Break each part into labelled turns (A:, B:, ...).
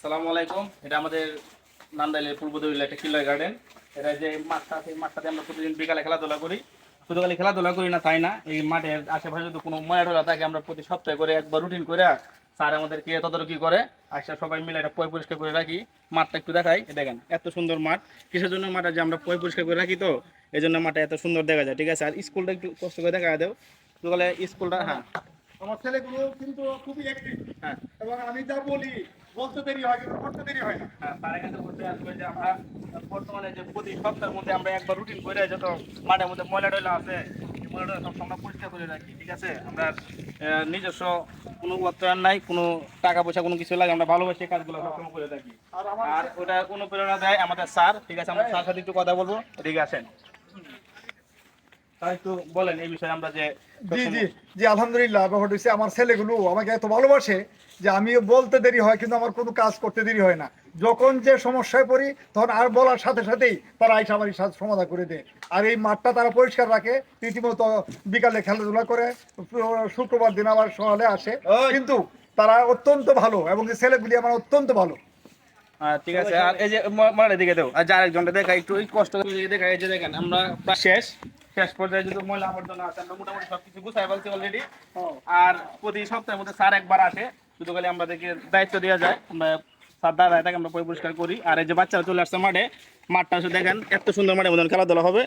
A: আসসালামু আলাইকুম। এটা আমাদের নান্দাইলের পূর্ব দরিলা একটা কিল্লার গার্ডেন এটা যে মাঠটা সেই মাঠটাতে আমরা প্রতিদিন বিকালে খেলাধুলা করি। শুধু খালি খেলাধুলা করি না তাই না? এই মাঠের আশেপাশে যদি কোনো ময়লা থাকে আমরা প্রতি সপ্তাহে করে একবার রুটিন করে স্যার আমাদেরকে তদারকি করে। আচ্ছা সবাই মিলে এটা পয় পরিষ্কার করে রাখি। মাঠটা একটু দেখাই। দেখেন এত সুন্দর মাঠ। কিসের জন্য মাঠটা যে আমরা পয় পরিষ্কার করে রাখি তো? এই জন্য মাঠটা এত সুন্দর দেখা যায় ঠিক আছে? আর স্কুলটা একটু কষ্ট করে দেখা দেও। তাহলে স্কুলটা হ্যাঁ।
B: আমার ছেলেগুলো কিন্তু খুবই অ্যাক্টিভ
A: হ্যাঁ।
B: এবং আমি যা বলি বলতে দেরি হয় কিন্তু করতে দেরি হয় না
A: হ্যাঁ, তার আগে তো বলতে আসবে যে আমরা বর্তমানে যে প্রতি সপ্তাহের মধ্যে আমরা একবার রুটিন করে যত মাঠের মধ্যে ময়লা টয়লা আছে ময়লা সব আমরা পরিষ্কার করে রাখি ঠিক আছে? আমরা নিজস্ব কোনো অর্থায়ন নাই কোনো টাকা পয়সা কোনো কিছু লাগে আমরা ভালোবাসি কাজগুলো সবসময় করে থাকি।
B: আর
A: ওটা অনুপ্রেরণা দেয় আমাদের স্যার ঠিক আছে? আমরা স্যার সাথে একটু কথা বলব ঠিক আছেন তাই একটু বলেন এই বিষয়ে আমরা যে
B: জি জি জি আলহামদুলিল্লাহ ব্যাপারটা হচ্ছে আমার ছেলেগুলো আমাকে এত ভালোবাসে যে আমি বলতে দেরি হয় কিন্তু আমার কোনো কাজ করতে দেরি হয় না। যখন যে সমস্যায় পড়ি তখন আর বলার সাথে সাথেই তারা আইসা আমার সাথে সমাধান করে দেয়। আর এই মাঠটা তারা পরিষ্কার রাখে রীতিমতো বিকালে খেলাধুলা করে শুক্রবার দিন আবার সকালে আসে। কিন্তু তারা অত্যন্ত ভালো এবং ছেলেগুলি আমার অত্যন্ত ভালো।
A: ঠিক আছে আর এই যে ম- ময়লার দিকে দেও। আর যার একজনটা দেখা একটু কষ্ট দেখা এই যে দেখেন আমরা শেষ। শেষ পর্যায়ে যদি ময়লা আবর্জনা আছে আমরা মোটামুটি সবকিছু গুছাই ফেলছি অলরেডি আর প্রতি সপ্তাহের মধ্যে স্যার একবার আসে শুধু খালি আমাদেরকে দায়িত্ব দেওয়া যায়। আমরা স্যার দ্বারা এটাকে আমরা পরিষ্কার করি। আর এই যে বাচ্চারা চলে আসছে মাঠে মাঠটা শুধু দেখেন এত সুন্দর মাঠের মতন খেলাধুলা হবে।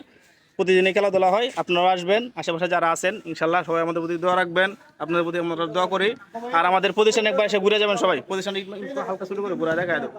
A: প্রতিদিনই খেলাধুলা হয় আপনারাও আসবেন আশেপাশে যারা আছেন ইনশাল্লাহ সবাই আমাদের প্রতি দোয়া রাখবেন আপনাদের প্রতি আমরা দোয়া করি। আর আমাদের প্রতিষ্ঠানে একবার এসে ঘুরে যাবেন সবাই। প্রতিষ্ঠানে হালকা শুরু করে ঘুরে দেখা দেবো।